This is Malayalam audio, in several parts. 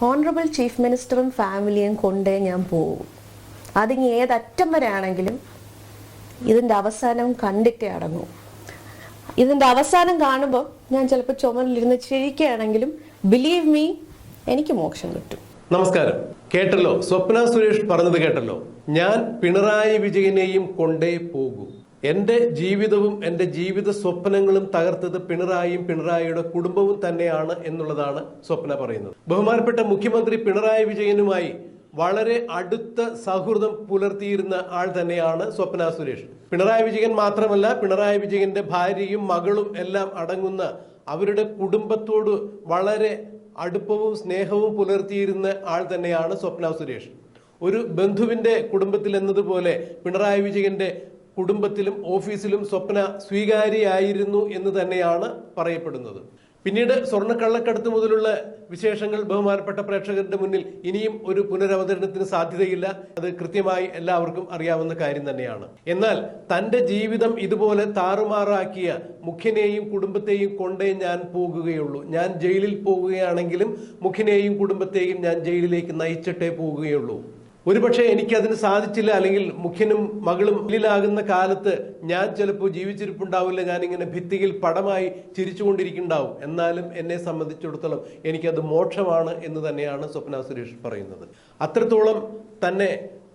ഹോണറബിൾ ചീഫ് മിനിസ്റ്ററും ഫാമിലിയും കൊണ്ടേ ഞാൻ പോകും അതിങ്ങി ഏതറ്റം വരെ ആണെങ്കിലും ഇതിന്റെ അവസാനം കണ്ടിട്ടേ അടങ്ങൂ. ഇതിന്റെ അവസാനം കാണുമ്പോൾ ഞാൻ ചിലപ്പോൾ ചുമലിരുന്ന് ചിരിക്കുകയാണെങ്കിലും ബിലീവ് മീ എനിക്ക് മോക്ഷം കിട്ടും. നമസ്കാരം. കേട്ടല്ലോ? സ്വപ്ന സുരേഷ് പറഞ്ഞത് കേട്ടല്ലോ? ഞാൻ പിണറായി വിജയനെയും കൊണ്ടേ പോകൂ. എന്റെ ജീവിതവും എന്റെ ജീവിത സ്വപ്നങ്ങളും തകർത്തത് പിണറായിയും പിണറായിയുടെ കുടുംബവും തന്നെയാണ് എന്നുള്ളതാണ് സ്വപ്ന പറയുന്നത്. ബഹുമാനപ്പെട്ട മുഖ്യമന്ത്രി പിണറായി വിജയനുമായി വളരെ അടുത്ത സൗഹൃദം പുലർത്തിയിരുന്ന ആൾ തന്നെയാണ് സ്വപ്ന സുരേഷ്. പിണറായി വിജയൻ മാത്രമല്ല പിണറായി വിജയന്റെ ഭാര്യയും മകളും എല്ലാം അടങ്ങുന്ന അവരുടെ കുടുംബത്തോട് വളരെ അടുപ്പവും സ്നേഹവും പുലർത്തിയിരുന്ന ആൾ തന്നെയാണ് സ്വപ്ന സുരേഷ്. ഒരു ബന്ധുവിന്റെ കുടുംബത്തിൽ എന്നതുപോലെ പിണറായി വിജയന്റെ കുടുംബത്തിലും ഓഫീസിലും സ്വപ്ന സ്വീകാര്യായിരുന്നു എന്ന് തന്നെയാണ് പറയപ്പെടുന്നത്. പിന്നീട് സ്വർണക്കള്ളക്കടത്ത് മുതലുള്ള വിശേഷങ്ങൾ ബഹുമാനപ്പെട്ട പ്രേക്ഷകരുടെ മുന്നിൽ ഇനിയും ഒരു പുനരവതരണത്തിന് സാധ്യതയില്ല. അത് കൃത്യമായി എല്ലാവർക്കും അറിയാവുന്ന കാര്യം തന്നെയാണ്. എന്നാൽ തന്റെ ജീവിതം ഇതുപോലെ താറുമാറാക്കിയ മുഖ്യനെയും കുടുംബത്തെയും കൊണ്ടേ ഞാൻ പോകുകയുള്ളൂ. ഞാൻ ജയിലിൽ പോകുകയാണെങ്കിലും മുഖ്യനെയും കുടുംബത്തെയും ഞാൻ ജയിലിലേക്ക് നയിച്ചിട്ടേ പോകുകയുള്ളൂ. ഒരുപക്ഷെ എനിക്കതിന് സാധിച്ചില്ല അല്ലെങ്കിൽ മുഖ്യനും മകളും ഉള്ളിലാകുന്ന കാലത്ത് ഞാൻ ചിലപ്പോൾ ജീവിച്ചിരിപ്പുണ്ടാവില്ല. ഞാനിങ്ങനെ ഭിത്തിയിൽ പടമായി ചിരിച്ചുകൊണ്ടിരിക്കുന്നുണ്ടാവും. എന്നാലും എന്നെ സംബന്ധിച്ചിടത്തോളം എനിക്കത് മോക്ഷമാണ് എന്ന് തന്നെയാണ് സ്വപ്ന സുരേഷ് പറയുന്നത്. അത്രത്തോളം തന്നെ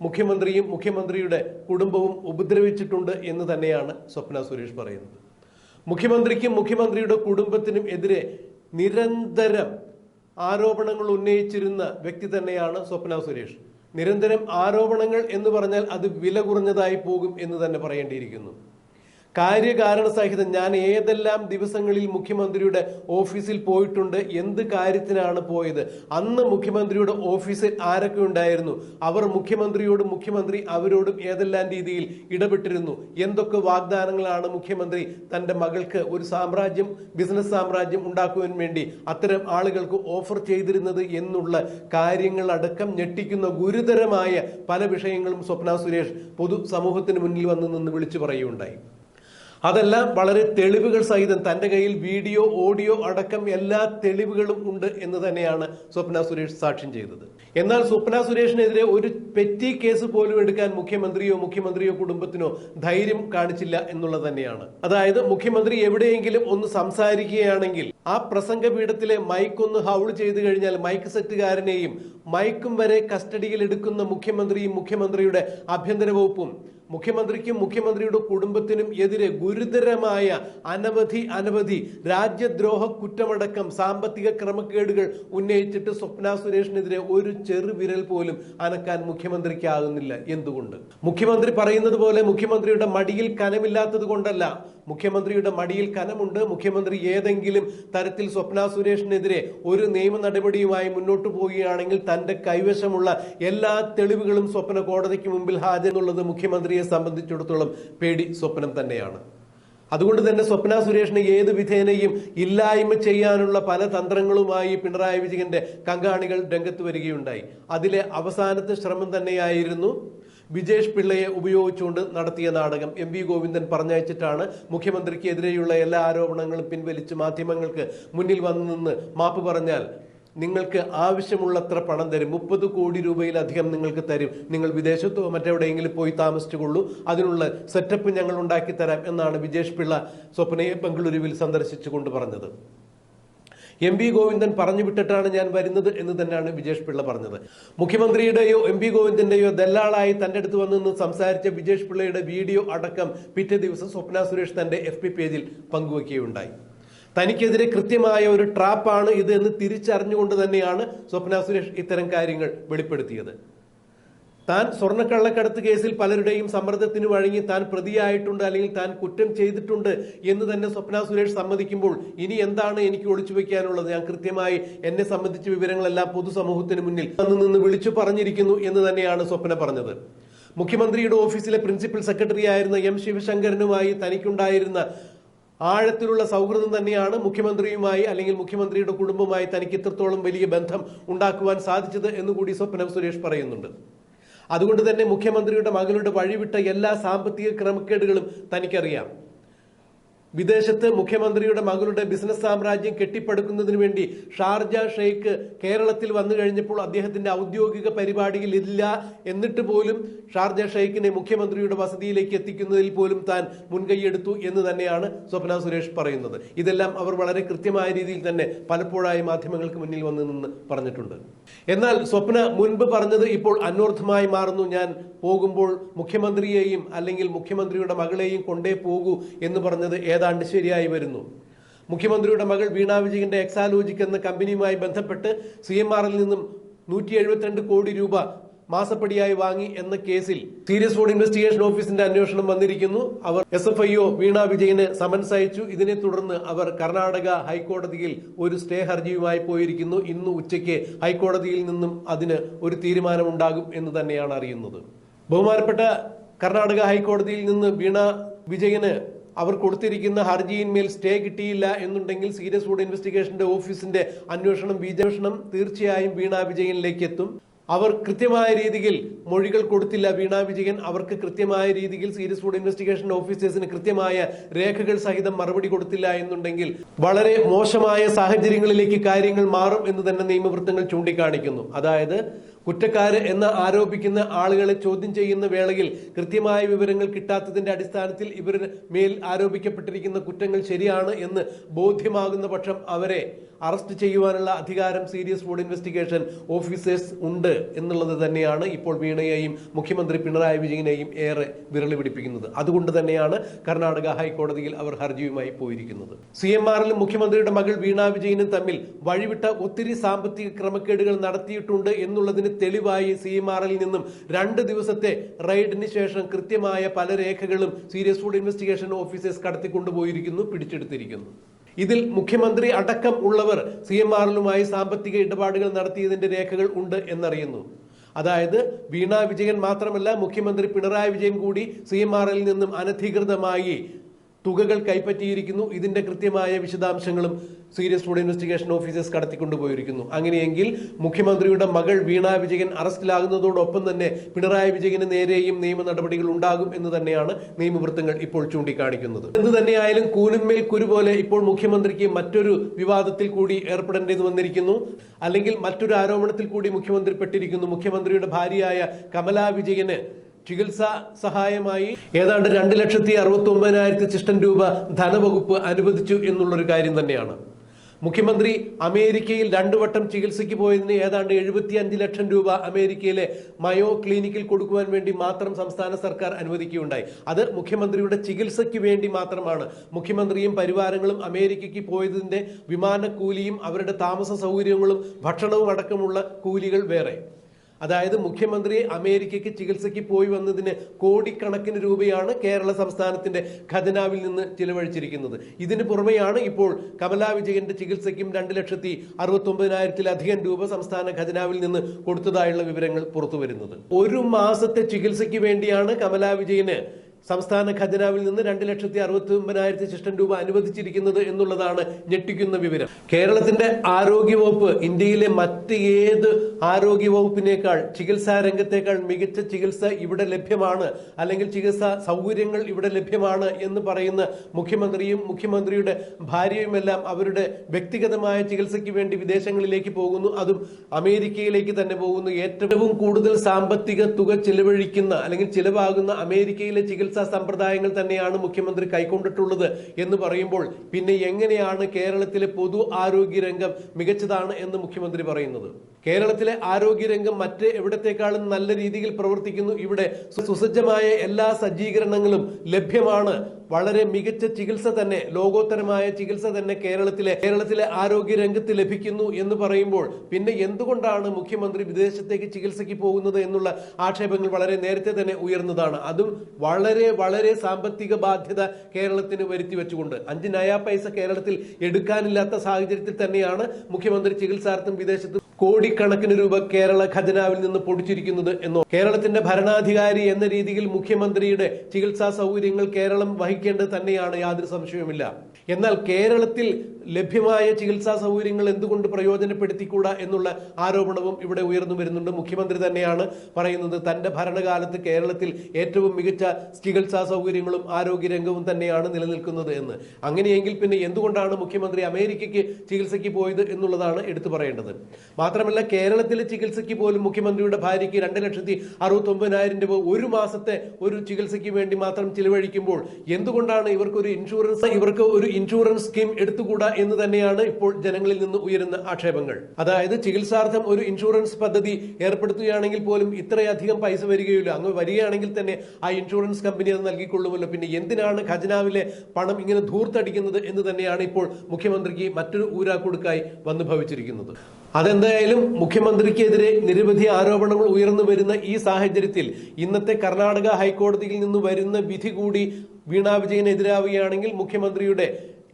മുഖ്യമന്ത്രിയും മുഖ്യമന്ത്രിയുടെ കുടുംബവും ഉപദ്രവിച്ചിട്ടുണ്ട് എന്ന് തന്നെയാണ് സ്വപ്ന സുരേഷ് പറയുന്നത്. മുഖ്യമന്ത്രിക്കും മുഖ്യമന്ത്രിയുടെ കുടുംബത്തിനും എതിരെ നിരന്തരം ആരോപണങ്ങൾ ഉന്നയിച്ചിരുന്ന വ്യക്തി തന്നെയാണ് സ്വപ്ന സുരേഷ്. നിരന്തരം ആരോപണങ്ങൾ എന്ന് പറഞ്ഞാൽ അത് വില കുറഞ്ഞതായി പോകും എന്ന് തന്നെ പറയേണ്ടിയിരിക്കുന്നു. കാര്യകാരണ സഹിതം ഞാൻ ഏതെല്ലാം ദിവസങ്ങളിൽ മുഖ്യമന്ത്രിയുടെ ഓഫീസിൽ പോയിട്ടുണ്ട് എന്ത് കാര്യത്തിനാണ് പോയത്? അന്ന് മുഖ്യമന്ത്രിയുടെ ഓഫീസിൽ ആരൊക്കെ ഉണ്ടായിരുന്നു? അവർ മുഖ്യമന്ത്രിയോടും മുഖ്യമന്ത്രി അവരോടും ഏതെല്ലാം രീതിയിൽ ഇടപെട്ടിരുന്നു? എന്തൊക്കെ വാഗ്ദാനങ്ങളാണ് മുഖ്യമന്ത്രി തന്റെ മകൾക്ക് ഒരു സാമ്രാജ്യം ബിസിനസ് സാമ്രാജ്യം ഉണ്ടാക്കുവാൻ വേണ്ടി അത്തരം ആളുകൾക്ക് ഓഫർ ചെയ്തിരുന്നത് എന്നുള്ള കാര്യങ്ങളടക്കം ഞെട്ടിക്കുന്ന ഗുരുതരമായ പല വിഷയങ്ങളും സ്വപ്ന സുരേഷ് പൊതു സമൂഹത്തിന് മുന്നിൽ വന്ന് നിന്ന് വിളിച്ചു പറയുകയുണ്ടായി. അതെല്ലാം വളരെ തെളിവുകൾ സഹിതം തന്റെ കയ്യിൽ വീഡിയോ ഓഡിയോ അടക്കം എല്ലാ തെളിവുകളും ഉണ്ട് എന്ന് തന്നെയാണ് സ്വപ്ന സുരേഷ് സാക്ഷ്യം ചെയ്തത്. എന്നാൽ സ്വപ്ന സുരേഷിനെതിരെ ഒരു പെറ്റി കേസ് പോലും എടുക്കാൻ മുഖ്യമന്ത്രിയോ മുഖ്യമന്ത്രിയോ കുടുംബത്തിനോ ധൈര്യം കാണിച്ചില്ല എന്നുള്ളത് തന്നെയാണ്. അതായത് മുഖ്യമന്ത്രി എവിടെയെങ്കിലും ഒന്ന് സംസാരിക്കുകയാണെങ്കിൽ ആ പ്രസംഗ പീഠത്തിലെ മൈക്ക് ഒന്ന് ഹൗൾ ചെയ്തു കഴിഞ്ഞാൽ മൈക്ക് സെറ്റുകാരനെയും മൈക്കും വരെ കസ്റ്റഡിയിൽ എടുക്കുന്ന മുഖ്യമന്ത്രിയും മുഖ്യമന്ത്രിയുടെ ആഭ്യന്തര വകുപ്പും മുഖ്യമന്ത്രിക്കും മുഖ്യമന്ത്രിയുടെ കുടുംബത്തിനും എതിരെ ഗുരുതരമായ അനവധി അനവധി രാജ്യദ്രോഹ കുറ്റമടക്കം സാമ്പത്തിക ക്രമക്കേടുകൾ ഉന്നയിച്ചിട്ട് സ്വപ്ന സുരേഷിനെതിരെ ഒരു ചെറുവിരൽ പോലും അനക്കാൻ മുഖ്യമന്ത്രിക്കാകുന്നില്ല. എന്തുകൊണ്ട്? മുഖ്യമന്ത്രി പറയുന്നത് പോലെ മുഖ്യമന്ത്രിയുടെ മടിയിൽ കനമില്ലാത്തത് കൊണ്ടല്ല. മുഖ്യമന്ത്രിയുടെ മടിയിൽ കനമുണ്ട്. മുഖ്യമന്ത്രി ഏതെങ്കിലും തരത്തിൽ സ്വപ്ന സുരേഷിനെതിരെ ഒരു നിയമ നടപടിയുമായി മുന്നോട്ട് പോവുകയാണെങ്കിൽ തന്റെ കൈവശമുള്ള എല്ലാ തെളിവുകളും സ്വപ്ന കോടതിക്ക് മുമ്പിൽ ഹാജരെന്നുള്ളത് മുഖ്യമന്ത്രിയെ സംബന്ധിച്ചിടത്തോളം പേടി സ്വപ്നം തന്നെയാണ്. അതുകൊണ്ട് തന്നെ സ്വപ്ന സുരേഷിന് ഏത് വിധേനയും ഇല്ലായ്മ ചെയ്യാനുള്ള പല തന്ത്രങ്ങളുമായി പിണറായി വിജയന്റെ കങ്കാണികൾ രംഗത്ത് വരികയുണ്ടായി. അതിലെ അവസാനത്തെ ശ്രമം തന്നെയായിരുന്നു. വിജേഷ് പിള്ളയെ ഉപയോഗിച്ചുകൊണ്ട് നടത്തിയ നാടകം എം വി ഗോവിന്ദൻ പറഞ്ഞയച്ചിട്ടാണ് മുഖ്യമന്ത്രിക്കെതിരെയുള്ള എല്ലാ ആരോപണങ്ങളും പിൻവലിച്ച് മാധ്യമങ്ങൾക്ക് മുന്നിൽ വന്നു നിന്ന് മാപ്പ് പറഞ്ഞാൽ നിങ്ങൾക്ക് ആവശ്യമുള്ളത്ര പണം തരും. മുപ്പത് കോടി രൂപയിലധികം നിങ്ങൾക്ക് തരും. നിങ്ങൾ വിദേശത്തോ മറ്റെവിടെയെങ്കിലും പോയി താമസിച്ചുകൊള്ളൂ. അതിനുള്ള സെറ്റപ്പ് ഞങ്ങൾ ഉണ്ടാക്കി തരാം എന്നാണ് വിജേഷ് പിള്ള സ്വപ്നയെ ബംഗളൂരുവിൽ സന്ദർശിച്ചുകൊണ്ട് പറഞ്ഞത്. എം വി ഗോവിന്ദൻ പറഞ്ഞു വിട്ടിട്ടാണ് ഞാൻ വരുന്നത് എന്ന് തന്നെയാണ് വിജേഷ് പിള്ള പറഞ്ഞത്. മുഖ്യമന്ത്രിയുടെയോ എം വി ഗോവിന്ദന്റെയോ ദല്ലാളായി തന്റെ അടുത്ത് വന്നു സംസാരിച്ച വിജേഷ് പിള്ളയുടെ വീഡിയോ അടക്കം പിറ്റേ ദിവസം സ്വപ്ന സുരേഷ് തന്റെ എഫ് പി പേജിൽ പങ്കുവയ്ക്കുകയുണ്ടായി തനിക്കെതിരെ കൃത്യമായ ഒരു ട്രാപ്പാണ് ഇത് എന്ന് തിരിച്ചറിഞ്ഞുകൊണ്ട് തന്നെയാണ് സ്വപ്ന സുരേഷ് ഇത്തരം കാര്യങ്ങൾ വെളിപ്പെടുത്തിയത്. താൻ സ്വർണക്കള്ളക്കടത്ത് കേസിൽ പലരുടെയും സമ്മർദ്ദത്തിന് വഴങ്ങി താൻ പ്രതിയായിട്ടുണ്ട് അല്ലെങ്കിൽ താൻ കുറ്റം ചെയ്തിട്ടുണ്ട് എന്ന് തന്നെ സ്വപ്ന സുരേഷ് സമ്മതിക്കുമ്പോൾ ഇനി എന്താണ് എനിക്ക് ഒളിച്ചു വെക്കാനുള്ളത് ഞാൻ കൃത്യമായി എന്നെ സംബന്ധിച്ച വിവരങ്ങളെല്ലാം പൊതുസമൂഹത്തിന് മുന്നിൽ അന്ന് നിന്ന് വിളിച്ചു പറഞ്ഞിരിക്കുന്നു എന്ന് തന്നെയാണ് സ്വപ്ന പറഞ്ഞത്. മുഖ്യമന്ത്രിയുടെ ഓഫീസിലെ പ്രിൻസിപ്പൽ സെക്രട്ടറി ആയിരുന്ന എം ശിവശങ്കരനുമായി തനിക്കുണ്ടായിരുന്ന ആഴത്തിലുള്ള സൗഹൃദം തന്നെയാണ് മുഖ്യമന്ത്രിയുമായി അല്ലെങ്കിൽ മുഖ്യമന്ത്രിയുടെ കുടുംബവുമായി തനിക്ക് ഇത്രത്തോളം വലിയ ബന്ധം ഉണ്ടാക്കുവാൻ സാധിച്ചത് എന്നുകൂടി സ്വപ്നം സുരേഷ് പറയുന്നുണ്ട്. അതുകൊണ്ട് തന്നെ മുഖ്യമന്ത്രിയുടെ മകളുടെ വഴിവിട്ട എല്ലാ സാമ്പത്തിക ക്രമക്കേടുകളും തനിക്കറിയാം. വിദേശത്ത് മുഖ്യമന്ത്രിയുടെ മകളുടെ ബിസിനസ് സാമ്രാജ്യം കെട്ടിപ്പടുക്കുന്നതിന് വേണ്ടി ഷാർജ ഷെയ്ഖ് കേരളത്തിൽ വന്നു കഴിഞ്ഞപ്പോൾ അദ്ദേഹത്തിന്റെ ഔദ്യോഗിക പരിപാടിയിൽ ഇല്ല എന്നിട്ട് പോലും ഷാർജ ഷെയ്ഖിനെ മുഖ്യമന്ത്രിയുടെ വസതിയിലേക്ക് എത്തിക്കുന്നതിൽ പോലും താൻ മുൻകൈയെടുത്തു എന്ന് തന്നെയാണ് സ്വപ്ന സുരേഷ് പറയുന്നത്. ഇതെല്ലാം അവർ വളരെ കൃത്യമായ രീതിയിൽ തന്നെ പലപ്പോഴായി മാധ്യമങ്ങൾക്ക് മുന്നിൽ വന്നു നിന്ന് പറഞ്ഞിട്ടുണ്ട്. എന്നാൽ സ്വപ്ന മുൻപ് പറഞ്ഞത് ഇപ്പോൾ അന്വർത്ഥമായി മാറുന്നു. ഞാൻ പോകുമ്പോൾ മുഖ്യമന്ത്രിയെയും അല്ലെങ്കിൽ മുഖ്യമന്ത്രിയുടെ മകളെയും കൊണ്ടേ പോകൂ എന്ന് പറഞ്ഞത് ഏതാണ്ട് ശരിയായി വരുന്നു. മുഖ്യമന്ത്രിയുടെ മകൾ വീണ വിജയന്റെ എക്സാലോജിക് എന്ന കമ്പനിയുമായി ബന്ധപ്പെട്ട് സി എം ആറിൽ നിന്നും നൂറ്റി എഴുപത്തിരണ്ട് കോടി രൂപ മാസപ്പടിയായി വാങ്ങി എന്ന കേസിൽ സീരിയസ് റോഡ് ഇൻവെസ്റ്റിഗേഷൻ ഓഫീസിന്റെ അന്വേഷണം വന്നിരിക്കുന്നു. അവർ S F I O Veena Vijayan summons അയച്ചു. ഇതിനെ തുടർന്ന് അവർ കർണാടക ഹൈക്കോടതിയിൽ ഒരു സ്റ്റേ ഹർജിയുമായി പോയിരിക്കുന്നു. ഇന്ന് ഉച്ചയ്ക്ക് ഹൈക്കോടതിയിൽ നിന്നും അതിന് ഒരു തീരുമാനമുണ്ടാകും എന്ന് തന്നെയാണ് അറിയുന്നത്. ബഹുമാനപ്പെട്ട കർണാടക ഹൈക്കോടതിയിൽ നിന്ന് വീണ വിജയന് അവർ കൊടുത്തിരിക്കുന്ന ഹർജിയിന്മേൽ സ്റ്റേ കിട്ടിയില്ല എന്നുണ്ടെങ്കിൽ സീരിയസ് ഫുഡ് ഇൻവെസ്റ്റിഗേഷന്റെ ഓഫീസിന്റെ അന്വേഷണം വിജയഷണം തീർച്ചയായും വീണ വിജയനിലേക്ക് എത്തും. അവർ കൃത്യമായ രീതിയിൽ മൊഴികൾ കൊടുത്തില്ല വീണ വിജയൻ. അവർക്ക് കൃത്യമായ രീതിയിൽ സീരിയസ് ഫുഡ് ഇൻവെസ്റ്റിഗേഷൻ ഓഫീസേഴ്സിന് കൃത്യമായ രേഖകൾ സഹിതം മറുപടി കൊടുത്തില്ല എന്നുണ്ടെങ്കിൽ വളരെ മോശമായ സാഹചര്യങ്ങളിലേക്ക് കാര്യങ്ങൾ മാറും എന്ന് തന്നെ നിയമവൃത്തങ്ങൾ ചൂണ്ടിക്കാണിക്കുന്നു. അതായത് കുറ്റക്കാര് എന്ന് ആരോപിക്കുന്ന ആളുകളെ ചോദ്യം ചെയ്യുന്ന വേളയിൽ കൃത്യമായ വിവരങ്ങൾ കിട്ടാത്തതിന്റെ അടിസ്ഥാനത്തിൽ ഇവർ മേൽ ആരോപിക്കപ്പെട്ടിരിക്കുന്ന കുറ്റങ്ങൾ ശരിയാണ് എന്ന് ബോധ്യമാകുന്ന പക്ഷം അവരെ അറസ്റ്റ് ചെയ്യുവാനുള്ള അധികാരം സീരിയസ് ഫുഡ് ഇൻവെസ്റ്റിഗേഷൻ ഓഫീസേഴ്സ് ഉണ്ട് എന്നുള്ളത് തന്നെയാണ് ഇപ്പോൾ വീണയെയും മുഖ്യമന്ത്രി പിണറായി വിജയനെയും ഏറെ വിരളി പിടിപ്പിക്കുന്നത് അതുകൊണ്ട് തന്നെയാണ് കർണാടക ഹൈക്കോടതിയിൽ അവർ ഹർജിയുമായി പോയിരിക്കുന്നത്. സി എം ആറിലും മുഖ്യമന്ത്രിയുടെ മകൾ വീണ വിജയനും തമ്മിൽ വഴിവിട്ട ഒത്തിരി സാമ്പത്തിക ക്രമക്കേടുകൾ നടത്തിയിട്ടുണ്ട് എന്നുള്ളതിന് തെളിവായി സി എം ആറിൽ നിന്നും രണ്ട് ദിവസത്തെ റെയ്ഡിന് ശേഷം കൃത്യമായ പല രേഖകളും സീരിയസ് ഫുഡ് ഇൻവെസ്റ്റിഗേഷൻ ഓഫീസേഴ്സ് കടത്തിക്കൊണ്ടുപോയിരിക്കുന്നു പിടിച്ചെടുത്തിരിക്കുന്നു. ഇതിൽ മുഖ്യമന്ത്രി അടക്കം ഉള്ളവർ സി എം ആറിലുമായി സാമ്പത്തിക ഇടപാടുകൾ നടത്തിയതിന്റെ രേഖകൾ ഉണ്ട് എന്നറിയുന്നു. അതായത് വീണ വിജയൻ മാത്രമല്ല മുഖ്യമന്ത്രി പിണറായി വിജയൻ കൂടി സി എം ആറിൽ നിന്നും അനധികൃതമായി തുകകൾ കൈപ്പറ്റിയിരിക്കുന്നു. ഇതിന്റെ കൃത്യമായ വിശദാംശങ്ങളും സീരിയസ് ഫുഡ് ഇൻവെസ്റ്റിഗേഷൻ ഓഫീസേഴ്സ് കടത്തിക്കൊണ്ടുപോയിരിക്കുന്നു. അങ്ങനെയെങ്കിൽ മുഖ്യമന്ത്രിയുടെ മകൾ വീണ വിജയൻ അറസ്റ്റിലാകുന്നതോടൊപ്പം തന്നെ പിണറായി വിജയന് നേരെയും നിയമ നടപടികൾ ഉണ്ടാകും എന്ന് തന്നെയാണ് നിയമവൃത്തങ്ങൾ ഇപ്പോൾ ചൂണ്ടിക്കാണിക്കുന്നത്. എന്ത് തന്നെയായാലും കൂനുമേൽ കുരു പോലെ ഇപ്പോൾ മുഖ്യമന്ത്രിക്ക് മറ്റൊരു വിവാദത്തിൽ കൂടി ഏർപ്പെടേണ്ടി വന്നിരിക്കുന്നു. അല്ലെങ്കിൽ മറ്റൊരു ആരോപണത്തിൽ കൂടി മുഖ്യമന്ത്രി പെട്ടിരിക്കുന്നു. മുഖ്യമന്ത്രിയുടെ ഭാര്യയായ കമലാ വിജയന് ചികിത്സാ സഹായമായി ഏതാണ്ട് രണ്ട് ലക്ഷത്തി അറുപത്തി ഒമ്പതിനായിരത്തി ചിഷ്ടൻ രൂപ ധനവകുപ്പ് അനുവദിച്ചു എന്നുള്ളൊരു കാര്യം തന്നെയാണ്. മുഖ്യമന്ത്രി അമേരിക്കയിൽ രണ്ടു വട്ടം ചികിത്സയ്ക്ക് പോയതിന് ഏതാണ്ട് എഴുപത്തി അഞ്ച് ലക്ഷം രൂപ അമേരിക്കയിലെ മയോ ക്ലിനിക്കിൽ കൊടുക്കുവാൻ വേണ്ടി മാത്രം സംസ്ഥാന സർക്കാർ അനുവദിക്കുകയുണ്ടായി. അത് മുഖ്യമന്ത്രിയുടെ ചികിത്സയ്ക്ക് വേണ്ടി മാത്രമാണ്. മുഖ്യമന്ത്രിയും പരിവാരങ്ങളും അമേരിക്കയ്ക്ക് പോയതിന്റെ വിമാനക്കൂലിയും അവരുടെ താമസ സൗകര്യങ്ങളും ഭക്ഷണവും അടക്കമുള്ള കൂലികൾ വേറെ. അതായത് മുഖ്യമന്ത്രി അമേരിക്കയ്ക്ക് ചികിത്സയ്ക്ക് പോയി വന്നതിന് കോടിക്കണക്കിന് രൂപയാണ് കേരള സംസ്ഥാനത്തിന്റെ ഖജനാവിൽ നിന്ന് ചിലവഴിച്ചിരിക്കുന്നത്. ഇതിന് പുറമെയാണ് ഇപ്പോൾ കമലാ വിജയന്റെ ചികിത്സയ്ക്കും രണ്ട് ലക്ഷത്തി അറുപത്തി ഒമ്പതിനായിരത്തിലധികം രൂപ സംസ്ഥാന ഖജനാവിൽ നിന്ന് കൊടുത്തതായുള്ള വിവരങ്ങൾ പുറത്തു വരുന്നത് ഒരു മാസത്തെ ചികിത്സയ്ക്ക് വേണ്ടിയാണ് കമലാ വിജയന് സംസ്ഥാന ഖജനാവിൽ നിന്ന് രണ്ട് ലക്ഷത്തി അറുപത്തി ഒമ്പതിനായിരത്തി ശിഷ്ടം രൂപ അനുവദിച്ചിരിക്കുന്നത് എന്നുള്ളതാണ് ഞെട്ടിക്കുന്ന വിവരം. കേരളത്തിന്റെ ആരോഗ്യവകുപ്പ് ഇന്ത്യയിലെ മറ്റ് ഏത് ആരോഗ്യവകുപ്പിനേക്കാൾ ചികിത്സാ രംഗത്തേക്കാൾ മികച്ച ചികിത്സ ഇവിടെ ലഭ്യമാണ് അല്ലെങ്കിൽ ചികിത്സാ സൗകര്യങ്ങൾ ഇവിടെ ലഭ്യമാണ് എന്ന് പറയുന്ന മുഖ്യമന്ത്രിയും മുഖ്യമന്ത്രിയുടെ ഭാര്യയുമെല്ലാം അവരുടെ വ്യക്തിഗതമായ ചികിത്സയ്ക്ക് വേണ്ടി വിദേശങ്ങളിലേക്ക് പോകുന്നു. അതും അമേരിക്കയിലേക്ക് തന്നെ പോകുന്നു. ഏറ്റവും കൂടുതൽ സാമ്പത്തിക തുക ചിലവഴിക്കുന്ന അല്ലെങ്കിൽ ചിലവാകുന്ന അമേരിക്കയിലെ ചികിത്സാ സമ്പ്രദായങ്ങൾ തന്നെയാണ് മുഖ്യമന്ത്രി കൈക്കൊണ്ടിട്ടുള്ളത് എന്ന് പറയുമ്പോൾ പിന്നെ എങ്ങനെയാണ് കേരളത്തിലെ പൊതു ആരോഗ്യ രംഗം മികച്ചതാണ് എന്ന് മുഖ്യമന്ത്രി പറയുന്നത്? കേരളത്തിലെ ആരോഗ്യരംഗം മറ്റ് എവിടത്തേക്കാളും നല്ല രീതിയിൽ പ്രവർത്തിക്കുന്നു. ഇവിടെ സുസജ്ജമായ എല്ലാ സജ്ജീകരണങ്ങളും ലഭ്യമാണ്. വളരെ മികച്ച ചികിത്സ തന്നെ ലോകോത്തരമായ ചികിത്സ തന്നെ കേരളത്തിലെ കേരളത്തിലെ ആരോഗ്യ രംഗത്ത് ലഭിക്കുന്നു എന്ന് പറയുമ്പോൾ പിന്നെ എന്തുകൊണ്ടാണ് മുഖ്യമന്ത്രി വിദേശത്തേക്ക് ചികിത്സയ്ക്ക് പോകുന്നത് എന്നുള്ള ആക്ഷേപങ്ങൾ വളരെ നേരത്തെ തന്നെ ഉയർന്നതാണ്. അതും വളരെ വളരെ സാമ്പത്തിക ബാധ്യത കേരളത്തിന് വരുത്തി വെച്ചുകൊണ്ട്. അഞ്ച് നയാ പൈസ കേരളത്തിൽ എടുക്കാനില്ലാത്ത സാഹചര്യത്തിൽ തന്നെയാണ് മുഖ്യമന്ത്രി ചികിത്സാർത്ഥം വിദേശത്ത് കോടിക്കണക്കിന് രൂപ കേരള ഖജനാവിൽ നിന്ന് പൊടിച്ചിരിക്കുന്നത് എന്നോ കേരളത്തിന്റെ ഭരണാധികാരി എന്ന രീതിയിൽ മുഖ്യമന്ത്രിയുടെ ചികിത്സാ സൗകര്യങ്ങൾ കേരളം വഹിക്കേണ്ടത് തന്നെയാണ് യാതൊരു സംശയവുമില്ല. എന്നാൽ കേരളത്തിൽ ലഭ്യമായ ചികിത്സാ സൗകര്യങ്ങൾ എന്തുകൊണ്ട് പ്രയോജനപ്പെടുത്തിക്കൂടാ എന്നുള്ള ആരോപണവും ഇവിടെ ഉയർന്നു വരുന്നുണ്ട്. മുഖ്യമന്ത്രി തന്നെയാണ് പറയുന്നത്. തന്റെ ഭരണകാലത്ത് കേരളത്തിൽ ഏറ്റവും മികച്ച ചികിത്സാ സൗകര്യങ്ങളും ആരോഗ്യരംഗവും തന്നെയാണ് നിലനിൽക്കുന്നത് എന്ന്. അങ്ങനെയെങ്കിൽ പിന്നെ എന്തുകൊണ്ടാണ് മുഖ്യമന്ത്രി അമേരിക്കയ്ക്ക് ചികിത്സയ്ക്ക് പോയത് എന്നുള്ളതാണ് എടുത്തു പറയേണ്ടത്. മാത്രമല്ല കേരളത്തിലെ ചികിത്സയ്ക്ക് പോലും മുഖ്യമന്ത്രിയുടെ ഭാര്യയ്ക്ക് രണ്ട് ലക്ഷത്തി അറുപത്തൊമ്പതിനായിരം രൂപ ഒരു മാസത്തെ ഒരു ചികിത്സയ്ക്ക് വേണ്ടി മാത്രം ചിലവഴിക്കുമ്പോൾ എന്തുകൊണ്ടാണ് ഇവർക്ക് ഒരു ഇൻഷുറൻസ് ഇവർക്ക് ഒരു ഇൻഷുറൻസ് സ്കീം എടുത്തുകൂടാ എന്ന് തന്നെയാണ് ഇപ്പോൾ ജനങ്ങളിൽ നിന്ന് ഉയരുന്ന ആക്ഷേപങ്ങൾ. അതായത് ചികിത്സാർത്ഥം ഒരു ഇൻഷുറൻസ് പദ്ധതി ഏർപ്പെടുത്തുകയാണെങ്കിൽ പോലും ഇത്രയധികം പൈസ വരികയില്ല. അങ്ങ് വരികയാണെങ്കിൽ തന്നെ ആ ഇൻഷുറൻസ് കമ്പനി അത് നൽകിക്കൊള്ളുമല്ലോ. പിന്നെ എന്തിനാണ് ഖജനാവിലെ പണം ഇങ്ങനെ ധൂർത്തടിക്കുന്നത് എന്ന് തന്നെയാണ് ഇപ്പോൾ മുഖ്യമന്ത്രിക്ക് മറ്റൊരു ഊരാക്കുടുക്കായി വന്നു ഭവിച്ചിരിക്കുന്നത്. അതെന്തായാലും മുഖ്യമന്ത്രിക്കെതിരെ നിരവധി ആരോപണങ്ങൾ ഉയർന്നു വരുന്ന ഈ സാഹചര്യത്തിൽ ഇന്നത്തെ കർണാടക ഹൈക്കോടതിയിൽ നിന്ന് വരുന്ന വിധി കൂടി വീണാ വിജയനെതിരാവുകയാണെങ്കിൽ മുഖ്യമന്ത്രിയുടെ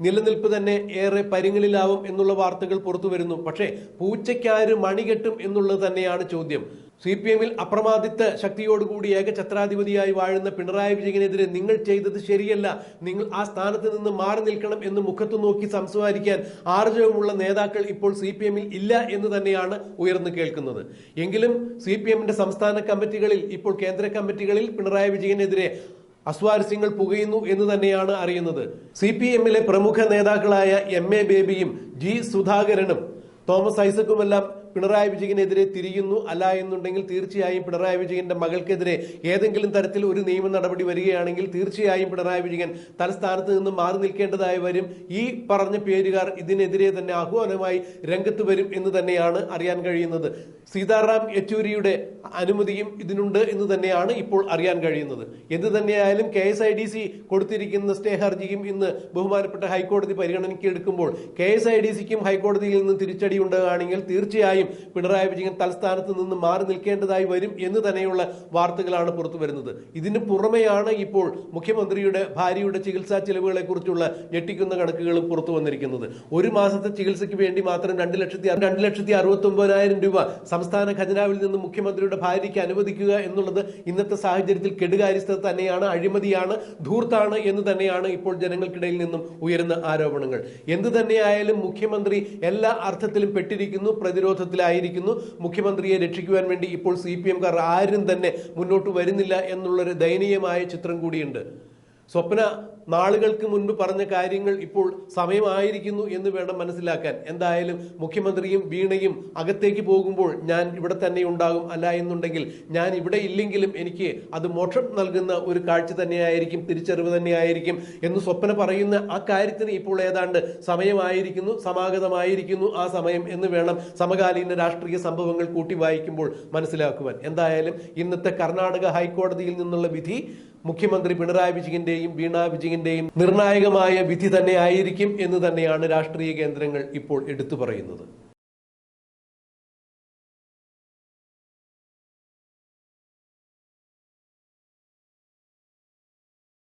നിലനിൽപ്പ് തന്നെ ഏറെ പരിങ്ങലിലാവും എന്നുള്ള വാർത്തകൾ പുറത്തു വരുന്നു പക്ഷേ പൂച്ചയ്ക്കാര് മണികെട്ടും എന്നുള്ളത് തന്നെയാണ് ചോദ്യം. സി പി എമ്മിൽ അപ്രമാദിത്ത ശക്തിയോടുകൂടി ഏകഛത്രാധിപതിയായി വാഴുന്ന പിണറായി വിജയനെതിരെ നിങ്ങൾ ചെയ്തത് ശരിയല്ല. നിങ്ങൾ ആ സ്ഥാനത്ത് നിന്ന് മാറി നിൽക്കണം എന്ന് മുഖത്തു നോക്കി സംസാരിക്കാൻ ആർജവമുള്ള നേതാക്കൾ ഇപ്പോൾ സി പി എമ്മിൽ ഇല്ല എന്ന് തന്നെയാണ് ഉയർന്നു കേൾക്കുന്നത്. എങ്കിലും സി പി എമ്മിന്റെ സംസ്ഥാന കമ്മിറ്റികളിൽ ഇപ്പോൾ കേന്ദ്ര കമ്മിറ്റികളിൽ പിണറായി വിജയനെതിരെ അസ്വാരസ്യങ്ങൾ പുകയുന്നു എന്ന് തന്നെയാണ് അറിയുന്നത്. സി പി എമ്മിലെ പ്രമുഖ നേതാക്കളായ എം എ ബേബിയും ജി സുധാകരനും തോമസ് ഐസക്കുമെല്ലാം പിണറായി വിജയനെതിരെ തിരിയുന്നു അല്ല എന്നുണ്ടെങ്കിൽ തീർച്ചയായും പിണറായി വിജയന്റെ മകൾക്കെതിരെ ഏതെങ്കിലും തരത്തിൽ ഒരു നിയമ നടപടി വരികയാണെങ്കിൽ തീർച്ചയായും പിണറായി വിജയൻ തലസ്ഥാനത്ത് നിന്ന് മാറി നിൽക്കേണ്ടതായി വരും. ഈ പറഞ്ഞ പേരുകാർ ഇതിനെതിരെ തന്നെ ആഹ്വാനമായി രംഗത്ത് വരും എന്ന് തന്നെയാണ് അറിയാൻ കഴിയുന്നത്. സീതാറാം യെച്ചൂരിയുടെ അനുമതിയും ഇതിനുണ്ട് എന്ന് തന്നെയാണ് ഇപ്പോൾ അറിയാൻ കഴിയുന്നത്. എന്ത് തന്നെയായാലും K S I D C കൊടുത്തിരിക്കുന്ന സ്റ്റേ ഹർജിയും ഇന്ന് ബഹുമാനപ്പെട്ട ഹൈക്കോടതി പരിഗണനയ്ക്ക് എടുക്കുമ്പോൾ കെ എസ് ഐ ഡി സിക്കും ഹൈക്കോടതിയിൽ നിന്ന് തിരിച്ചടി ഉണ്ടാകുകയാണെങ്കിൽ തീർച്ചയായും പിണറായി വിജയൻ തലസ്ഥാനത്ത് നിന്ന് മാറി നിൽക്കേണ്ടതായി വരും എന്ന് തന്നെയുള്ള വാർത്തകളാണ് പുറത്തു വരുന്നത്. ഇതിന് പുറമെയാണ് ഇപ്പോൾ മുഖ്യമന്ത്രിയുടെ ഭാര്യയുടെ ചികിത്സാ ചെലവുകളെ കുറിച്ചുള്ള ഞെട്ടിക്കുന്ന കണക്കുകളും പുറത്തു വന്നിരിക്കുന്നത്. ഒരു മാസത്തെ ചികിത്സയ്ക്ക് വേണ്ടി മാത്രം രണ്ട് ലക്ഷത്തി രണ്ട് ലക്ഷത്തി അറുപത്തി ഒമ്പതിനായിരം രൂപ സംസ്ഥാന ഖജനാവിൽ നിന്ന് മുഖ്യമന്ത്രിയുടെ ഭാര്യയ്ക്ക് അനുവദിക്കുക എന്നുള്ളത് ഇന്നത്തെ സാഹചര്യത്തിൽ കെടുകാര്യസ്ഥത തന്നെയാണ് അഴിമതിയാണ് ധൂർത്താണ് എന്ന് തന്നെയാണ് ഇപ്പോൾ ജനങ്ങൾക്കിടയിൽ നിന്നും ഉയരുന്ന ആരോപണങ്ങൾ. എന്ത് തന്നെയായാലും മുഖ്യമന്ത്രി എല്ലാ അർത്ഥത്തിലും പെട്ടിരിക്കുന്നു പ്രതിരോധത്തിലായിരിക്കുന്നു മുഖ്യമന്ത്രിയെ രക്ഷിക്കുവാൻ വേണ്ടി ഇപ്പോൾ സി പി എംകാർ ആരും തന്നെ മുന്നോട്ട് വരുന്നില്ല എന്നുള്ളൊരു ദയനീയമായ ചിത്രം കൂടിയുണ്ട്. സ്വപ്ന നാളുകൾക്ക് മുൻപ് പറഞ്ഞ കാര്യങ്ങൾ ഇപ്പോൾ സമയമായിരിക്കുന്നു എന്ന് വേണം മനസ്സിലാക്കാൻ. എന്തായാലും മുഖ്യമന്ത്രിയും വീണയും അകത്തേക്ക് പോകുമ്പോൾ ഞാൻ ഇവിടെ തന്നെ ഉണ്ടാകും അല്ല എന്നുണ്ടെങ്കിൽ ഞാൻ ഇവിടെ ഇല്ലെങ്കിലും എനിക്ക് അത് മോക്ഷം നൽകുന്ന ഒരു കാഴ്ച തന്നെയായിരിക്കും തിരിച്ചറിവ് തന്നെയായിരിക്കും എന്ന് സ്വപ്ന പറയുന്ന ആ കാര്യത്തിന് ഇപ്പോൾ ഏതാണ്ട് സമയമായിരിക്കുന്നു സമാഗതമായിരിക്കുന്നു ആ സമയം എന്ന് വേണം സമകാലീന രാഷ്ട്രീയ സംഭവങ്ങൾ കൂട്ടി വായിക്കുമ്പോൾ മനസ്സിലാക്കുവാൻ. എന്തായാലും ഇന്നത്തെ കർണാടക ഹൈക്കോടതിയിൽ നിന്നുള്ള വിധി മുഖ്യമന്ത്രി പിണറായി വിജയന്റെയും വീണ വിജയന്റെയും നിർണായകമായ വിധി തന്നെ ആയിരിക്കും എന്ന് തന്നെയാണ് രാഷ്ട്രീയ കേന്ദ്രങ്ങൾ ഇപ്പോൾ എടുത്തു പറയുന്നത്.